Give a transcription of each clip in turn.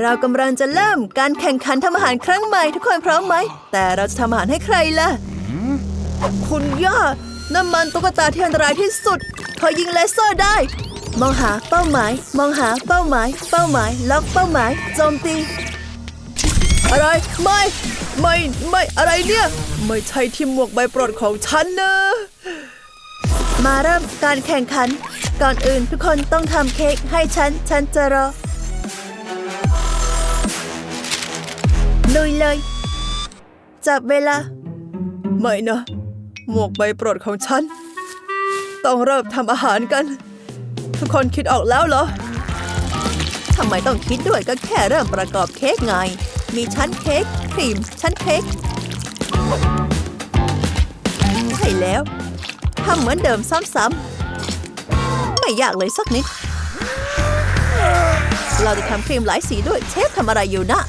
เรากำลังจะเริ่มการแข่งขันทำอาหารครั้งใหม่ทุกคนพร้อมไหม แต่เราจะทำอาหารให้ใครล่ะ คุณย่าน้ำมันตุ๊กตาที่อันตรายที่สุดเธอยิงเลเซอร์ได้ มองหาเป้าหมาย มองหาเป้าหมาย เป้าหมาย ล็อกเป้าหมาย โจมตี อะไร ไม่ ไม่ ไม่ อะไรเนี่ย ไม่ใช่ที่หมวกใบโปรดของฉันนะ มาเริ่มการแข่งขัน ก่อนอื่นทุกคนต้องทำเค้กให้ฉัน ฉันจะรอ ลุยเลย จับเวลา ไม่นะ หมวกใบโปรดของฉัน ต้องเริ่มทำอาหารกัน ทุกคนคิดออกแล้วเหรอทำไมต้องคิดด้วยก็แค่เริ่มประกอบเค้กไง มีชั้นเค้กครีม ชั้นเค้กใช่แล้วทำเหมือนเดิมซ้ำๆไม่ยากเลยสักนิด เราจะทำครีมหลายสีด้วยเชฟทำอะไรอยู่นะ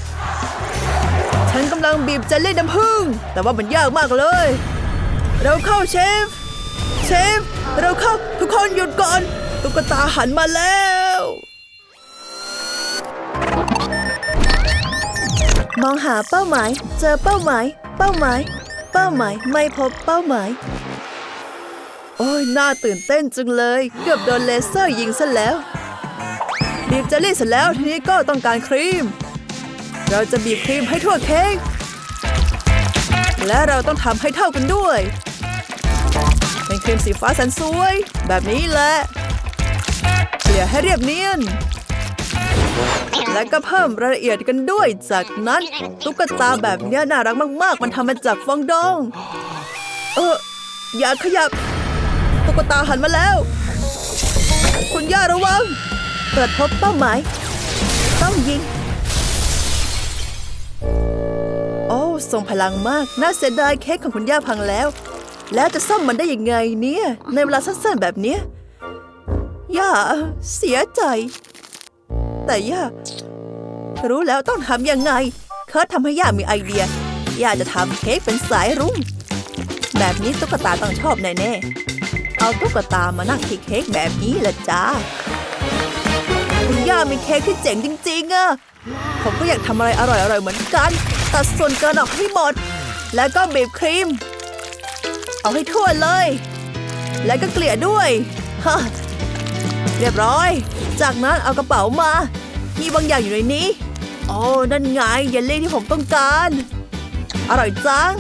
ฉันกำลังบีบเจลลี่น้ำผึ้งแต่ว่ามันยากมากเลย เราเข้าเชฟ เชฟ เราเข้าทุกคนหยุดก่อน ตุ๊กตาหันมาแล้ว มองหาเป้าหมาย เจอเป้าหมาย เป้าหมาย เป้าหมายไม่พบเป้าหมาย โอ้ยน่าตื่นเต้นจังเลย เกือบโดนเลเซอร์ยิงซะแล้วบีบเจลลี่เสร็จแล้วทีนี้ก็ต้องการครีม เราจะบีบครีมให้ทั่วเค้กและเราต้องทำให้เท่ากันด้วย เป็นครีมสีฟ้าแสนสวย แบบนี้แหละเกลี่ยให้เรียบเนียน และก็เพิ่มรายละเอียดกันด้วย จากนั้นตุ๊กตาแบบนี้น่ารักมากๆ มันทำมาจากฟองดอง เออ อย่าขยับ ตุ๊กตาหันมาแล้ว คุณย่าระวังเปิดพบเป้าหมายต้องยิง ทรงพลังมาก น่าเสียดายเค้กของคุณย่าพังแล้ว แล้วจะซ่อมมันได้ยังไงเนี่ย ในเวลาสั้นๆแบบเนี้ยย่าเสียใจ แต่ย่ารู้แล้วต้องทำยังไง เคิร์ททำให้ย่ามีไอเดีย ย่าจะทำเค้กเป็นสายรุ้ง แบบนี้ตุ๊กตาต้องชอบแน่ๆ เอาตุ๊กตามานั่งที่เค้กแบบนี้ละจ้าคุณย่ามีเค้กที่เจ๋งจริงๆอะผมก็อยากทำอะไรอร่อยๆเหมือนกัน ตัดส่วนเกินออกให้หมด แล้วก็บีบครีม เอาให้ทั่วเลย แล้วก็เกลี่ยด้วยฮะเรียบร้อย จากนั้นเอากระเป๋ามา มีบางอย่างอยู่ในนี้ โอ้นั่นไงเยลลี่ที่ผมต้องการ อร่อยจัง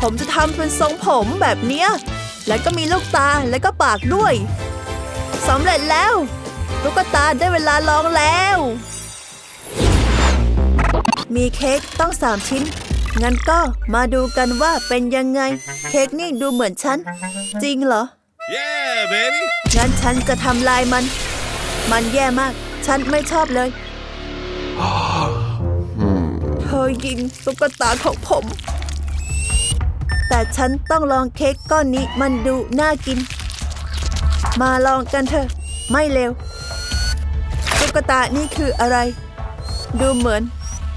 ผมจะทำเป็นทรงผมแบบเนี้ย แล้วก็มีลูกตาและก็ปากด้วยสำเร็จแล้วตุ๊กตาได้เวลาลองแล้ว มีเค้กต้องสามชิ้น งั้นก็มาดูกันว่าเป็นยังไง เค้กนี่ดูเหมือนฉัน จริงเหรอ Yeah, baby. งั้นฉันจะทำลายมัน มันแย่มาก ฉันไม่ชอบเลย เธอยิงตุ๊กตาของผม แต่ฉันต้องลองเค้กก้อนนี้มันดูน่ากิน มาลองกันเถอะ ไม่เร็ว ตุ๊กตานี่คืออะไร ดูเหมือน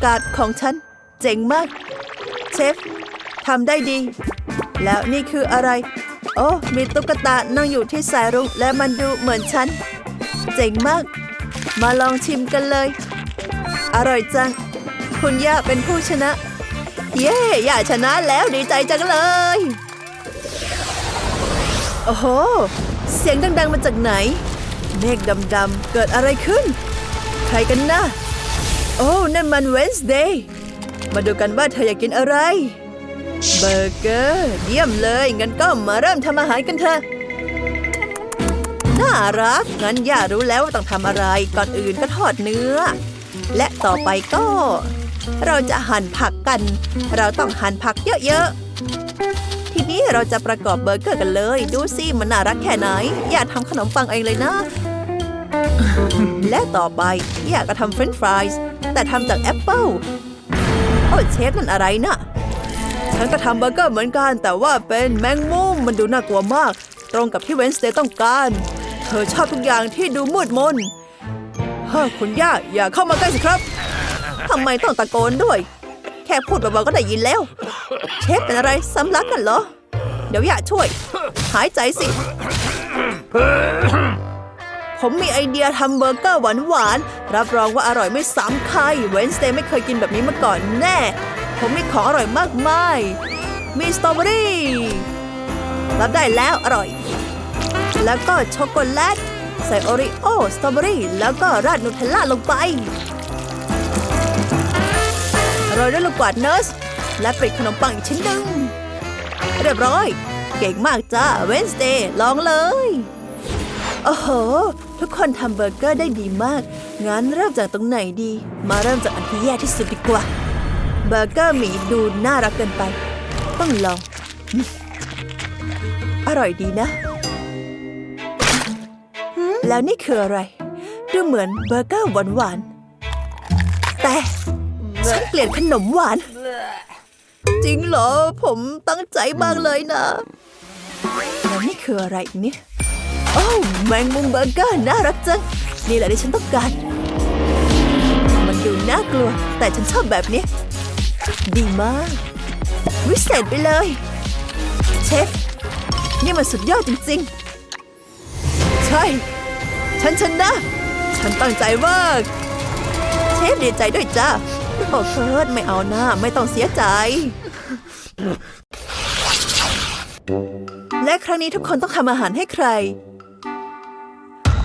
การ์ดของฉัน เจ๋งมาก เชฟทำได้ดี แล้วนี่คืออะไร โอ้มีตุ๊กตานั่งอยู่ที่สายรุ้งและมันดูเหมือนฉัน เจ๋งมาก มาลองชิมกันเลย อร่อยจัง คุณย่าเป็นผู้ชนะ เย้ย่าชนะแล้วดีใจจังเลย โอ้โห เสียงดังๆมาจากไหน เมฆดำๆเกิดอะไรขึ้น ใครกันนะ โอ้นั่นมันเวนส์เดย์มาดูกันว่าเธออยากกินอะไร เบอร์เกอร์เยี่ยมเลยงั้นก็มาเริ่มทำอาหารกันเถอะน่ารักงั้นย่ารู้แล้วว่าต้องทำอะไรก่อนอื่นก็ทอดเนื้อ และต่อไปก็ เราจะหั่นผักกัน เราต้องหั่นผักเยอะๆ ทีนี้เราจะประกอบเบอร์เกอร์กันเลย ดูสิมันน่ารักแค่ไหน อย่าทำขนมปังเองเลยนะ และต่อไปย่าก็ทำเฟรนช์ฟรายส์แต่ทำจากแอปเปิลโอ้เชฟนั่นอะไรนะฉันก็ทำเบอร์เกอร์เหมือนกัน แต่ว่าเป็นแมงมุมมันดูน่ากลัวมาก ตรงกับที่เวนสเดย์ต้องการ เธอชอบทุกอย่างที่ดูมืดมนเฮ้อคุณย่าอย่าเข้ามาใกล้สิครับทำไมต้องตะโกนด้วย แค่พูดเบาๆก็ได้ยินแล้ว เชฟเป็นอะไรสำลักกันเหรอ เดี๋ยวอย่าช่วย หายใจสิ ผมมีไอเดียทำเบอร์เกอร์หวานๆ รับรองว่าอร่อยไม่ซ้ำใครเวนสเตย์ไม่เคยกินแบบนี้มาก่อนแน่ ผมมีของอร่อยมากมาย มีสตรอเบอรี่รับได้แล้วอร่อย แล้วก็ช็อกโกแลต ใส่โอริโอสตรอเบอรี่ แล้วก็ราดนูเทลล่าลงไปโรยด้วยลูกกวาดเนสและปิดขนมปังอีกชิ้นหนึ่งเรียบร้อย เก่งมากจ้าเวนสเ y ย์ลองเลย โอ้โห ทุกคนทำเบอร์เกอร์ได้ดีมาก งั้นเริ่มจากตรงไหนดี มาเริ่มจากอันที่แย่ที่สุดดีกว่า เบอร์เกอร์หมีดูน่ารักเกินไป ต้องลอง อร่อยดีนะ แล้วนี่คืออะไร ดูเหมือนเบอร์เกอร์หวานๆ แต่ฉันเปลี่ยนขนมหวาน จริงเหรอ ผมตั้งใจมากเลยนะ แล้วนี่คืออะไรเนี่ย โอ้แมงมุมเบอร์เกอร์น่ารักจัง นี่แหละที่ฉันต้องการ มันดูน่ากลัว แต่ฉันชอบแบบนี้ ดีมาก วิเศษไปเลย เชฟ นี่มันสุดยอดจริงๆ ใช่ ฉันชนะ ฉันตั้งใจมากเชฟดีใจด้วยจ้าโอ้เคิร์ดไม่เอาหน้าไม่ต้องเสียใจ และครั้งนี้ทุกคนต้องทำอาหารให้ใคร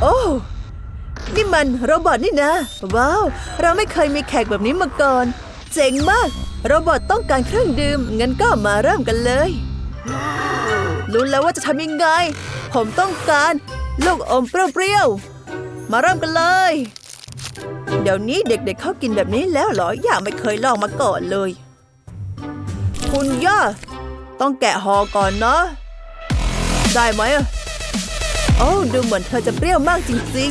โอ้นี่มันโรบอทนี่นะ ว้าว เราไม่เคยมีแขกแบบนี้มาก่อน เจ๋งมาก โรบอทต้องการเครื่องดื่ม งั้นก็มาเริ่มกันเลย รู้แล้วว่าจะทำยังไง ผมต้องการลูกอมเปรี้ยวๆ มาเริ่มกันเลย เดี๋ยวนี้เด็กๆเขากินแบบนี้แล้วเหรอ อย่าไม่เคยลองมาก่อนเลย คุณย่าต้องแกะห่อก่อนเนาะ ได้ไหมอะ โอ้ดูเหมือนเธอจะเปรี้ยวมากจริง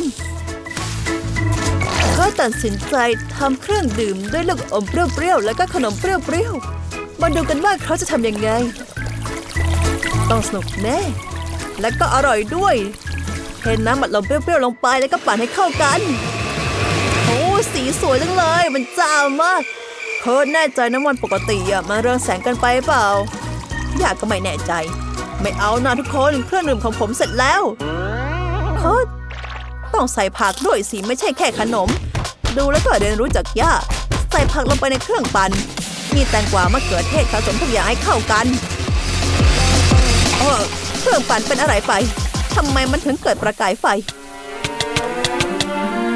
ๆเขาตัดสินใจทำเครื่องดื่มด้วยลูกอมเปรี้ยวๆ แล้วก็ขนมเปรี้ยวๆ มาดูกันว่าเขาจะทำยังไง ต้องสนุกแน่ และก็อร่อยด้วย เทน้ำอัดลมเปรี้ยวๆ ลงไปแล้วก็ปั่นให้เข้ากัน โอ้สีสวยจังเลย มันจ้ามากโค้ดแน่ใจน้ำมันปกติอะมาเรืองแสงกันไปเปล่า อยากก็ไม่แน่ใจ ไม่เอานะทุกคนเครื่องดื่มของผมเสร็จแล้ว โค้ดต้องใส่ผักด้วยสิไม่ใช่แค่ขนม ดูแล้วก็เรียนรู้จากย่า ใส่ผักลงไปในเครื่องปั่นมีแตงกวามะเขือเทศผสมทุกอย่างให้เข้ากันเออเครื่องปั่นเป็นอะไรไปทำไมมันถึงเกิดประกายไฟ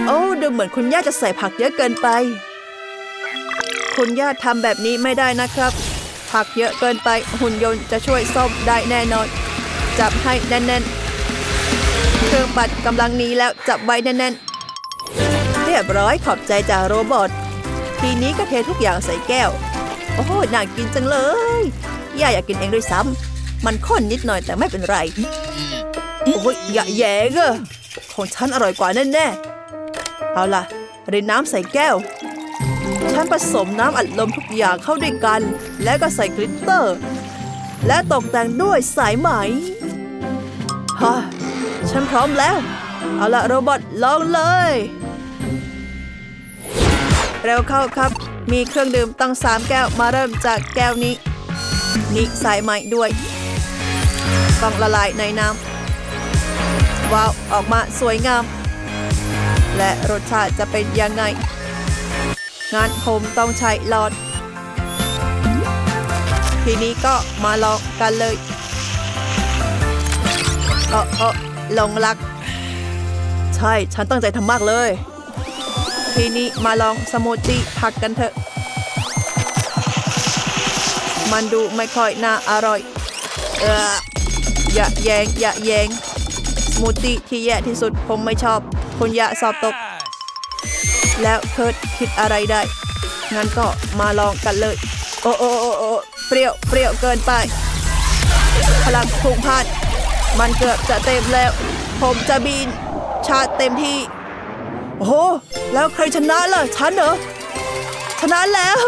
โอ้ดูเหมือนคุณย่าจะใส่ผักเยอะเกินไป คุณย่าทำแบบนี้ไม่ได้นะครับ ผักเยอะเกินไปหุ่นยนต์จะช่วยซ่อมได้แน่นอน จับให้แน่นๆ เครื่องปัดกำลังนี้แล้วจับไว้แน่นๆ เรียบร้อยขอบใจจากโรบอททีนี้ก็เททุกอย่างใส่แก้ว โอ้โหน่ากินจังเลยย่าอยากกินเองด้วยซ้ำมันข้นนิดหน่อยแต่ไม่เป็นไร โอ้ยอย่าแย่งอะของฉันอร่อยกว่าแน่ๆ เอาล่ะเรนน้ำใส่แก้ว ฉันผสมน้ำอัดลมทุกอย่างเข้าด้วยกัน แล้วก็ใส่กลิตเตอร์ และตกแต่งด้วยสายไหมฮะ ฉันพร้อมแล้ว เอาละโรบอทลองเลย เร็วเข้าครับ มีเครื่องดื่มตั้งสามแก้วมาเริ่มจากแก้วนี้ นี่สายไหมด้วยต้องละลายในน้ำว้าว ออกมาสวยงาม และรสชาติจะเป็นยังไง งานผมต้องใช้หลอด ทีนี้ก็มาลองกันเลย เออเออ ลงรัก ใช่ฉันตั้งใจทำมากเลย ทีนี้มาลองสมูทตี้ผักกันเถอะ มันดูไม่ค่อยน่าอร่อย เอออย่าแยงอย่าแยงสมูทตี้ที่แย่ที่สุดผมไม่ชอบ คุณย่าสอบตก แล้วเคิร์ดคิดอะไรได้ งั้นก็มาลองกันเลย โอ้โอ้โอ้โอ้เปรี้ยวเปรี้ยวเกินไป พลังพุ่งพลาด มันเกือบจะเต็มแล้ว ผมจะบิน ชาเต็มที่ โอ้โห แล้วใครชนะล่ะ ฉันเหรอ ชนะแล้ว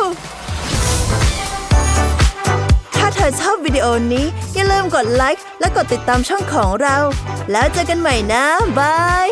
ถ้าเธอชอบวิดีโอนี้ อย่าลืมกดไลค์และกดติดตามช่องของเรา แล้วเจอกันใหม่นะ บาย